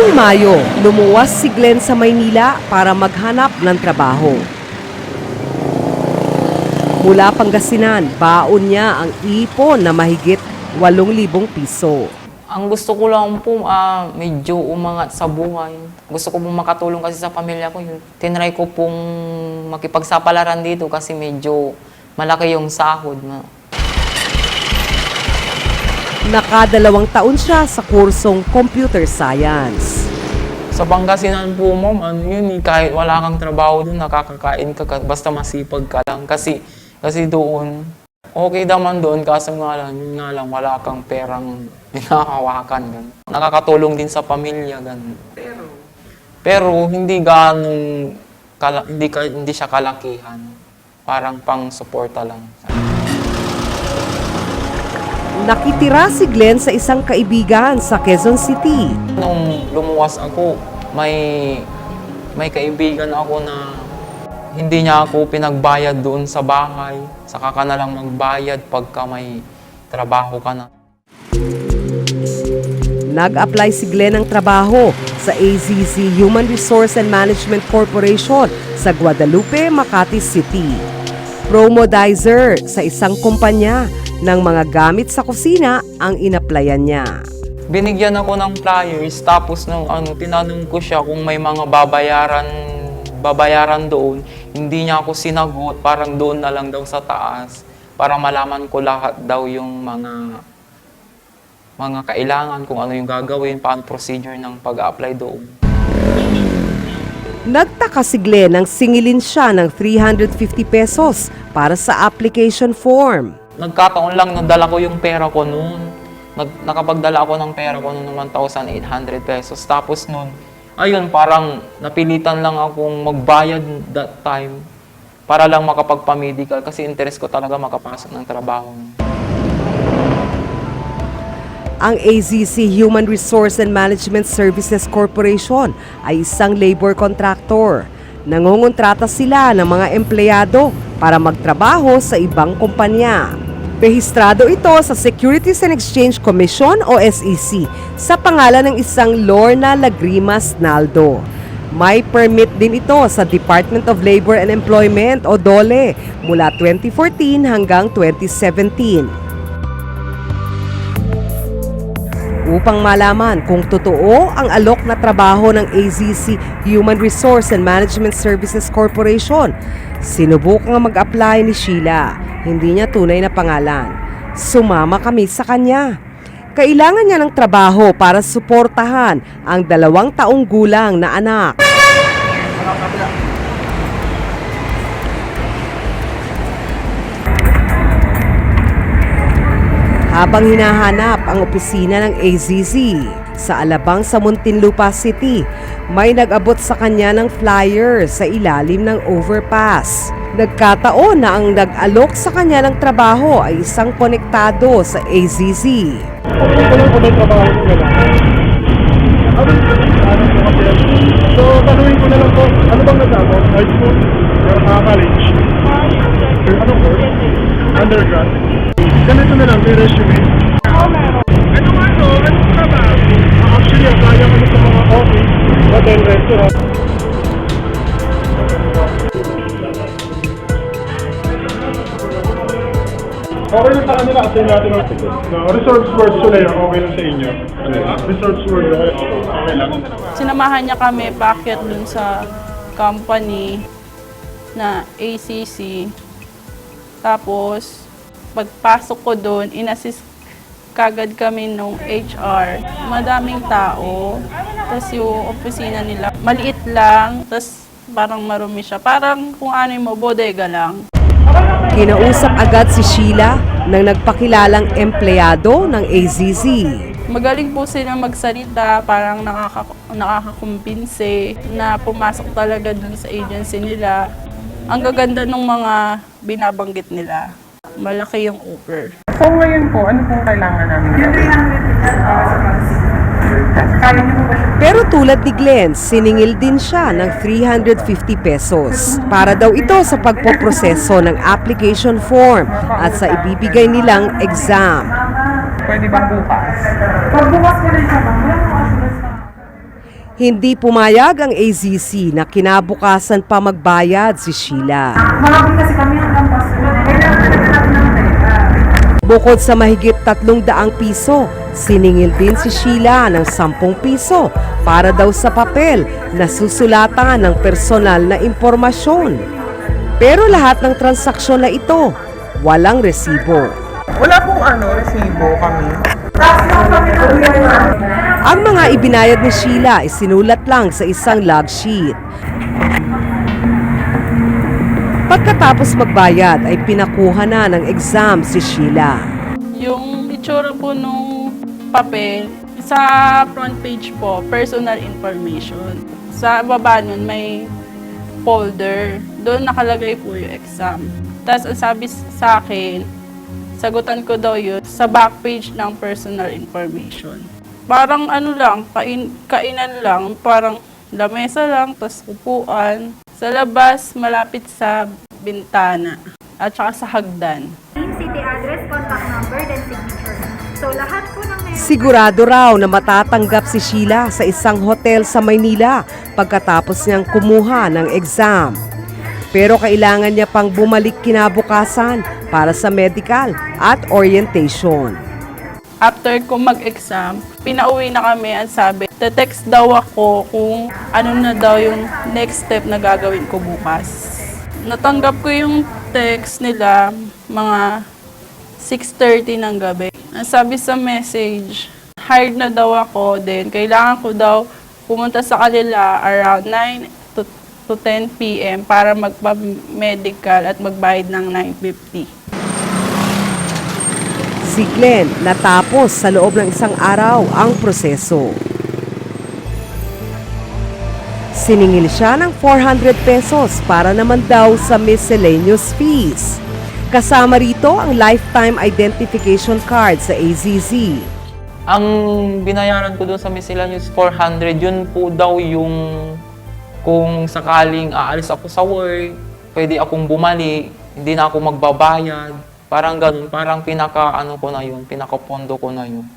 Noong Mayo, lumuwas si Glenn sa Maynila para maghanap ng trabaho. Mula Pangasinan, baon niya ang ipon na mahigit 8,000 piso. Ang gusto ko lang po, ah, medyo umangat sa buhay. Gusto ko pong makatulong kasi sa pamilya ko yun. Tinry ko pong makipagsapalaran dito kasi medyo malaki yung sahod na. Nakadalawang taon siya sa kursong Computer Science. Sa Pangasinan po, ma'am, ano yun, eh, kahit wala kang trabaho doon, nakakakain ka, basta masipag ka lang. Kasi, kasi doon, okay naman doon, kaso nga lang, yun nga lang, wala kang perang hinakawakan. Ganun. Nakakatulong din sa pamilya, ganun. Pero, hindi ganong, kala, hindi, ka, hindi siya kalakihan. Parang pang-suporta lang. Nakitira si Glenn sa isang kaibigan sa Quezon City. Nung lumuwas ako, may may kaibigan ako na hindi niya ako pinagbayad doon sa bahay. Saka ka na lang magbayad pagka may trabaho ka na. Nag-apply si Glenn ng trabaho sa AZZ Human Resource and Management Corporation sa Guadalupe, Makati City. Promodizer sa isang kumpanya ng mga gamit sa kusina ang inaplayan niya. Binigyan ako ng flyers, tapos nung ano, tinanong ko siya kung may mga babayaran babayaran doon. Hindi niya ako sinagot, parang doon na lang daw sa taas para malaman ko lahat daw yung mga mga kailangan, kung ano yung gagawin, paano procedure ng pag-apply doon. Nagtaka si Glenn nang singilin siya ng 350 pesos para sa application form. Nagkataon lang nadala ko yung pera ko noon. Nag, nakapagdala ako ng pera ko noon ng 1,800 pesos. Tapos noon, ayun, parang napilitan lang akong magbayad that time para lang makapagpa-medical kasi interest ko talaga makapasok ng trabaho. Ang AZC Human Resource and Management Services Corporation ay isang labor contractor. Nangungontrata sila ng mga empleyado para magtrabaho sa ibang kumpanya. Rehistrado ito sa Securities and Exchange Commission o SEC sa pangalan ng isang Lorna Lagrimas Naldo. May permit din ito sa Department of Labor and Employment o DOLE mula 2014 hanggang 2017. Upang malaman kung totoo ang alok na trabaho ng AZC Human Resource and Management Services Corporation, sinubukang mag-apply ni Sheila. Hindi niya tunay na pangalan. Sumama kami sa kanya. Kailangan niya ng trabaho para suportahan ang dalawang taong gulang na anak. Habang hinahanap ang opisina ng AZZ sa Alabang sa Muntinlupa City, may nag-abot sa kanya ng flyer sa ilalim ng overpass. Nagkataon na ang nag-alok sa kanya ng trabaho ay isang konektado sa AZZ. So, tanungin ko na lang po, ano bang nagamo? High school? Or uh, college? Anong course? Undergrad? Na lang, may resume. Oo, meron. Anong ano? Anong trabaho? Uh, actually, apply ako sa mga office, hotel, restaurant. Okay lang sa kanila kasi natin ang no, resource words sila yun, okay lang sa inyo. Resource word, okay, lang. sinamahan niya kami paakyat dun sa company na ACC. Tapos, pagpasok ko doon, inassist kagad kami nung HR. Madaming tao. Tapos yung opisina nila, maliit lang. Tapos parang marumi siya. Parang kung ano mo, bodega lang. Kinausap agad si Sheila ng nagpakilalang empleyado ng AZZ. Magaling po sila magsalita, parang nakaka nakakakumbinse na pumasok talaga dun sa agency nila. Ang gaganda ng mga binabanggit nila. Malaki yung offer. So ngayon po, ano pong kailangan namin siya? Pero tulad ni Glenn, siningil din siya ng 350 pesos para daw ito sa pagpoproseso ng application form at sa ibibigay nilang exam. Pwede bang bukas? Hindi pumayag ang AZC na kinabukasan pa magbayad si Sheila. Malapit kasi kami hanggang Bukod sa mahigit tatlong daang piso, siningil din si Sheila ng 10 piso para daw sa papel na susulatan ng personal na impormasyon. Pero lahat ng transaksyon na ito, walang resibo. Wala pong ano, resibo kami. Ang mga ibinayad ni Sheila ay sinulat lang sa isang log sheet. Pagkatapos magbayad ay pinakuha na ng exam si Sheila. Yung itsura po nung papel, sa front page po, personal information. Sa baba nun, may folder. Doon nakalagay po yung exam. Tapos ang sabi sa akin, sagutan ko daw yun sa back page ng personal information. Parang ano lang, kain, kainan lang, parang lamesa lang, tapos upuan. Sa labas, malapit sa bintana at saka sa hagdan. name, city address, contact number, then signature. So, lahat po ng meron Sigurado raw na matatanggap si Sheila sa isang hotel sa Maynila pagkatapos niyang kumuha ng exam. Pero kailangan niya pang bumalik kinabukasan para sa medical at orientation. After ko mag-exam, pinauwi na kami at sabi, te-text daw ako kung ano na daw yung next step na gagawin ko bukas. Natanggap ko yung text nila mga 6.30 ng gabi. Ang sabi sa message, hired na daw ako, then kailangan ko daw pumunta sa kanila around 9 to, to 10 p.m. para magpa-medical at magbayad ng 950. Si Glenn natapos sa loob ng isang araw ang proseso. Siningil siya ng 400 pesos para naman daw sa miscellaneous fees. Kasama rito ang lifetime identification card sa AZZ. Ang binayaran ko doon sa miscellaneous 400, yun po daw yung kung sakaling aalis ako sa work, pwede akong bumalik, hindi na ako magbabayad. Parang ganun, parang pinaka ano ko na yun, pinaka pondo ko na yun.